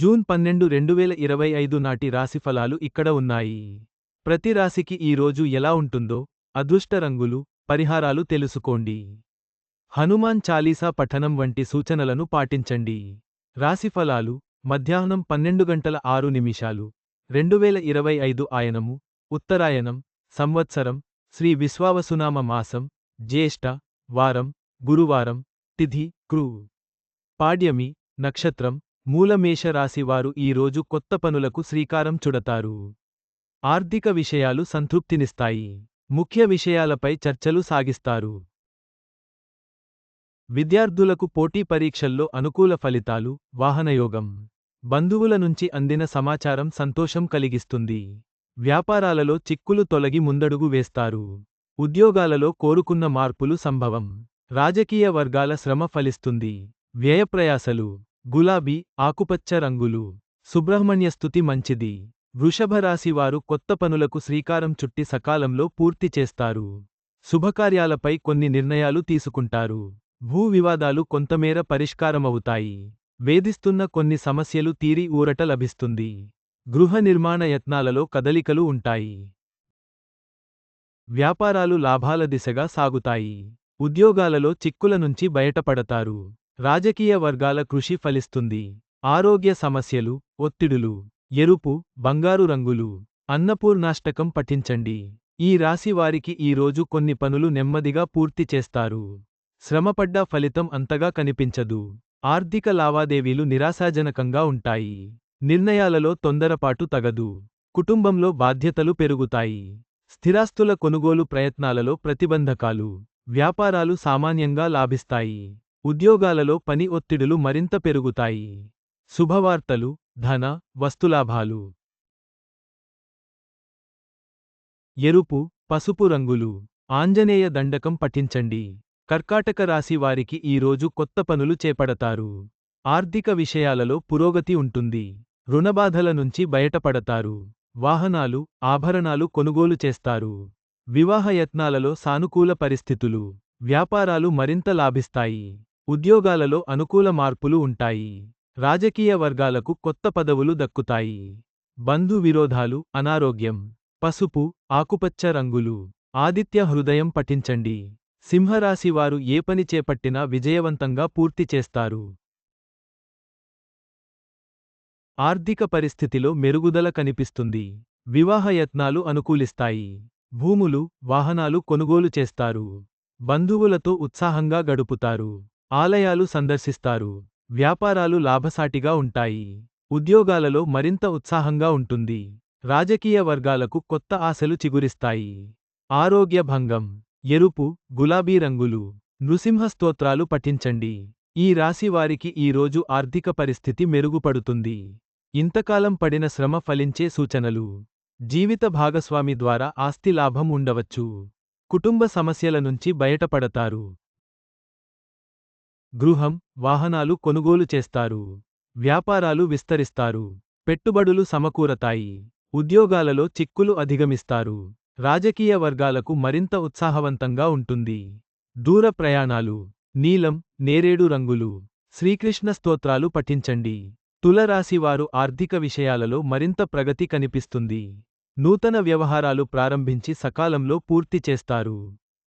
June పన్నెండు రెండు వేల ఇరవై ఐదు నాటి రాశిఫలాలు ఇక్కడ ఉన్నాయి. ప్రతి రాశికి ఈ రోజు ఎలా ఉంటుందో అదృష్ట రంగులు పరిహారాలు తెలుసుకోండి. హనుమాన్ చాలీసా పఠనం వంటి సూచనలను పాటించండి. రాశిఫలాలు మధ్యాహ్నం పన్నెండు గంటల ఆరు నిమిషాలు రెండు వేల ఇరవై ఐదు ఆయనము ఉత్తరాయణం సంవత్సరం శ్రీ విశ్వావసునామ మాసం జ్యేష్ఠ వారం గురువారం తిథి క్రూ పాడ్యమి నక్షత్రం మూలమేష ఈరోజు ఈ రోజు కొత్త పనులకు శ్రీకారం చుడతారు. ఆర్థిక విషయాలు సంతృప్తినిస్తాయి. ముఖ్య విషయాలపై చర్చలు సాగిస్తారు. విద్యార్థులకు పోటీ పరీక్షల్లో అనుకూల ఫలితాలు వాహనయోగం. బంధువుల నుంచి అందిన సమాచారం సంతోషం కలిగిస్తుంది. వ్యాపారాలలో చిక్కులు తొలగి ముందడుగు వేస్తారు. ఉద్యోగాలలో కోరుకున్న మార్పులు సంభవం. రాజకీయ వర్గాల శ్రమ ఫలిస్తుంది. వ్యయప్రయాసలు. గులాబీ ఆకుపచ్చ రంగులు. సుబ్రహ్మణ్య స్థుతి మంచిది. వృషభరాశివారు కొత్త పనులకు శ్రీకారం చుట్టి సకాలంలో పూర్తి చేస్తారు. శుభకార్యాలపై కొన్ని నిర్ణయాలు తీసుకుంటారు. భూ వివాదాలు కొంతమేర పరిష్కారమవుతాయి. వేధిస్తున్న కొన్ని సమస్యలు తీరి ఊరట లభిస్తుంది. గృహ నిర్మాణ యత్నాలలో కదలికలు ఉంటాయి. వ్యాపారాలు లాభాల దిశగా సాగుతాయి. ఉద్యోగాలలో చిక్కుల నుంచి బయటపడతారు. రాజకీయ వర్గాల కృషి ఫలిస్తుంది. ఆరోగ్య సమస్యలు ఒత్తిడులు ఎరుపు బంగారు రంగులు అన్నపూర్ణాష్టకం పఠించండి. ఈ రాశి వారికి ఈ రోజు కొన్ని పనులు నెమ్మదిగా పూర్తి చేస్తారు. శ్రమపడ్డా ఫలితం అంతగా కనిపించదు. ఆర్థిక లావాదేవీలు నిరాశాజనకంగా ఉంటాయి. నిర్ణయాలలో తొందరపాటు తగదు. కుటుంబంలో బాధ్యతలు పెరుగుతాయి. స్థిరాస్తుల కొనుగోలు ప్రయత్నాలలో ప్రతిబంధకాలు వ్యాపారాలు సామాన్యంగా లాభిస్తాయి. ఉద్యోగాలలో పని ఒత్తిడులు మరింత పెరుగుతాయి. శుభవార్తలు ధన వస్తులాభాలు. ఎరుపు పసుపు రంగులు. ఆంజనేయ దండకం పఠించండి. కర్కాటక రాశి వారికి ఈ రోజు కొత్త పనులు చేపడతారు. ఆర్థిక విషయాలలో పురోగతి ఉంటుంది. రుణబాధల నుంచి బయటపడతారు. వాహనాలు ఆభరణాలు కొనుగోలు చేస్తారు. వివాహయత్నాలలో సానుకూల పరిస్థితులు. వ్యాపారాలు మరింత లాభిస్తాయి. ఉద్యోగాలలో అనుకూల మార్పులు ఉంటాయి. రాజకీయ వర్గాలకు కొత్త పదవులు దక్కుతాయి. బంధు విరోధాలు అనారోగ్యం పసుపు ఆకుపచ్చ రంగులు ఆదిత్య హృదయం పఠించండి. సింహరాశివారు ఏ పని చేపట్టినా విజయవంతంగా పూర్తి చేస్తారు. ఆర్థిక పరిస్థితిలో మెరుగుదల కనిపిస్తుంది. వివాహయత్నాలు అనుకూలిస్తాయి. భూములు వాహనాలు కొనుగోలు చేస్తారు. బంధువులతో ఉత్సాహంగా గడుపుతారు. ఆలయాలు సందర్శిస్తారు. వ్యాపారాలు లాభసాటిగా ఉంటాయి. ఉద్యోగాలలో మరింత ఉత్సాహంగా ఉంటుంది. రాజకీయ వర్గాలకు కొత్త ఆశలు చిగురిస్తాయి. ఆరోగ్య భంగం ఎరుపు గులాబీ రంగులు నృసింహ స్తోత్రాలు పఠించండి. ఈ రాశి వారికి ఈ రోజు ఆర్థిక పరిస్థితి మెరుగుపడుతుంది. ఇంతకాలం పడిన శ్రమ ఫలించే సూచనలు. జీవిత భాగస్వామి ద్వారా ఆస్తి లాభం ఉండవచ్చు. కుటుంబ సమస్యల నుంచి బయటపడతారు. గృహం వాహనాలు కొనుగోలు చేస్తారు. వ్యాపారాలు విస్తరిస్తారు. పెట్టుబడులు సమకూరతాయి. ఉద్యోగాలలో చిక్కులు అధిగమిస్తారు. రాజకీయ వర్గాలకు మరింత ఉత్సాహవంతంగా ఉంటుంది. దూర ప్రయాణాలు నీలం నేరేడు రంగులు శ్రీకృష్ణ స్తోత్రాలు పఠించండి. తులరాశివారు ఆర్థిక విషయాలలో మరింత ప్రగతి కనిపిస్తుంది. నూతన వ్యవహారాలు ప్రారంభించి సకాలంలో పూర్తి చేస్తారు.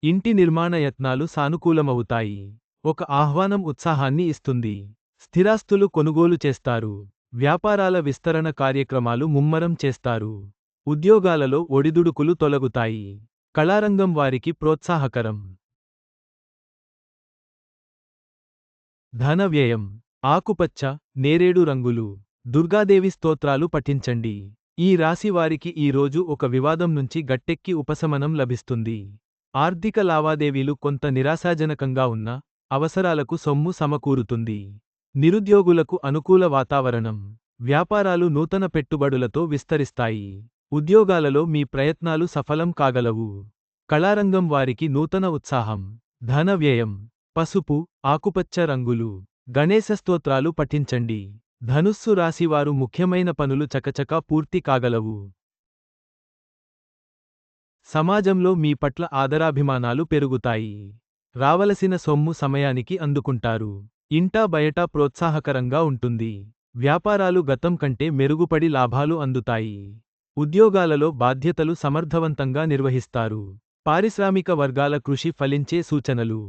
ఇంటి నిర్మాణ యత్నాలు సానుకూలమవుతాయి. ఒక ఆహ్వానం ఉత్సాహాన్ని ఇస్తుంది. స్థిరాస్తులు కొనుగోలు చేస్తారు. వ్యాపారాల విస్తరణ కార్యక్రమాలు ముమ్మరం చేస్తారు. ఉద్యోగాలలో ఒడిదుడుకులు తొలగుతాయి. కళారంగం వారికి ప్రోత్సాహకరం. ధన వ్యయం ఆకుపచ్చ నేరేడు రంగులు. దుర్గాదేవి స్తోత్రాలు పఠించండి. ఈ రాశి వారికి ఈ రోజు ఒక వివాదం నుంచి గట్టెక్కి ఉపశమనం లభిస్తుంది. ఆర్థిక లావాదేవీలు కొంత నిరాశాజనకంగా ఉన్నా అవసరాలకు సొమ్ము సమకూరుతుంది. నిరుద్యోగులకు అనుకూల వాతావరణం వ్యాపారాలు నూతన పెట్టుబడులతో విస్తరిస్తాయి. ఉద్యోగాలలో మీ ప్రయత్నాలు సఫలం కాగలవు. కళారంగం వారికి నూతన ఉత్సాహం ధన వ్యయం పసుపు ఆకుపచ్చ రంగులు గణేశ స్తోత్రాలు పఠించండి. ధనుస్సు రాశివారు ముఖ్యమైన పనులు చకచకా పూర్తి కాగలవు. సమాజంలో మీ పట్ల ఆదరాభిమానాలు పెరుగుతాయి. రావలసిన సొమ్ము సమయానికి అందుకుంటారు. ఇంటా బయటా ప్రోత్సాహకరంగా ఉంటుంది. వ్యాపారాలు గతం కంటే మెరుగుపడి లాభాలు అందుతాయి. ఉద్యోగాలలో బాధ్యతలు సమర్థవంతంగా నిర్వహిస్తారు. పారిశ్రామిక వర్గాల కృషి ఫలించే సూచనలు.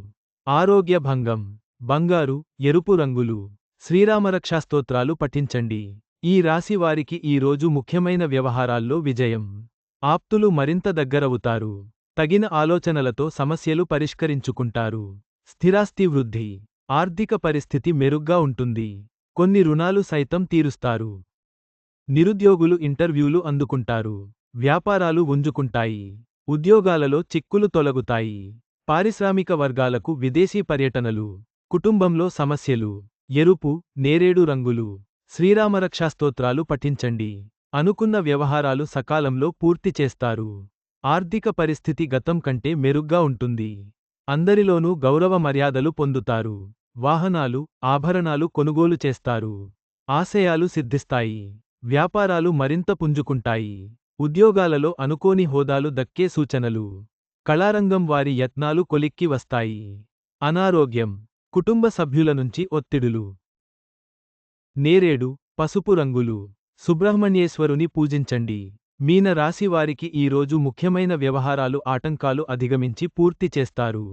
ఆరోగ్య భంగం బంగారు ఎరుపు రంగులు శ్రీరామరక్షాస్తోత్రాలు పఠించండి. ఈ రాశి వారికి ఈ రోజు ముఖ్యమైన వ్యవహారాల్లో విజయం. ఆప్తులు మరింత దగ్గరవుతారు. తగిన ఆలోచనలతో సమస్యలు పరిష్కరించుకుంటారు. స్థిరాస్తి వృద్ధి. ఆర్థిక పరిస్థితి మెరుగ్గా ఉంటుంది. కొన్ని రుణాలు సైతం తీరుస్తారు. నిరుద్యోగులు ఇంటర్వ్యూలు అందుకుంటారు. వ్యాపారాలు ఉంజుకుంటాయి. ఉద్యోగాలలో చిక్కులు తొలగుతాయి. పారిశ్రామిక వర్గాలకు విదేశీ పర్యటనలు కుటుంబంలో సమస్యలు ఎరుపు నేరేడు రంగులు శ్రీరామరక్షాస్తోత్రాలు పఠించండి. అనుకున్న వ్యవహారాలు సకాలంలో పూర్తి చేస్తారు. ఆర్థిక పరిస్థితి గతం కంటే మెరుగ్గా ఉంటుంది. అందరిలోనూ గౌరవ మర్యాదలు పొందుతారు. వాహనాలు ఆభరణాలు కొనుగోలు చేస్తారు. ఆశయాలు సిద్ధిస్తాయి. వ్యాపారాలు మరింత పుంజుకుంటాయి. ఉద్యోగాలలో అనుకోని హోదాలు దక్కే సూచనలు. కళారంగం వారి యత్నాలు కొలిక్కి వస్తాయి. అనారోగ్యం కుటుంబ సభ్యుల నుంచి ఒత్తిడులు. నేరేడు పసుపు రంగులు. సుబ్రహ్మణ్యేశ్వరుని పూజించండి. మీన రాశి వారికి ఈ రోజు ముఖ్యమైన వ్యవహారాలు ఆటంకాలు అధిగమించి పూర్తి చేస్తారు.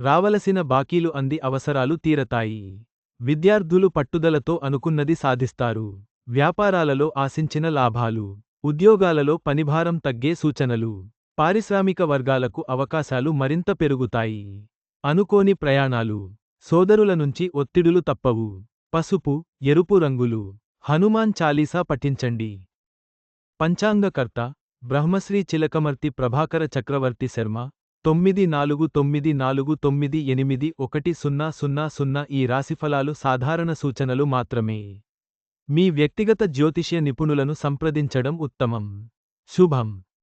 రావలసిన బాకీలు అంది అవసరాలు తీరతాయి. విద్యార్థులు పట్టుదలతో అనుకున్నది సాధిస్తారు. వ్యాపారాలలో ఆశించిన లాభాలు ఉద్యోగాలలో పనిభారం తగ్గే సూచనలు పారిశ్రామిక వర్గాలకు అవకాశాలు మరింత పెరుగుతాయి. అనుకోని ప్రయాణాలు సోదరుల నుంచి ఒత్తిడులు తప్పవు. పసుపు ఎరుపు రంగులు హనుమాన్ చాలీసా పఠించండి. పంచాంగకర్త బ్రహ్మశ్రీ చిలకమర్తి ప్రభాకర చక్రవర్తి శర్మ తొమ్మిది నాలుగు తొమ్మిది నాలుగు తొమ్మిది ఎనిమిది ఒకటి సున్నా సున్నా సున్నా ఈ రాశిఫలాలు సాధారణ సూచనలు మాత్రమే. మీ వ్యక్తిగత జ్యోతిష్య నిపుణులను సంప్రదించడం ఉత్తమం. శుభం.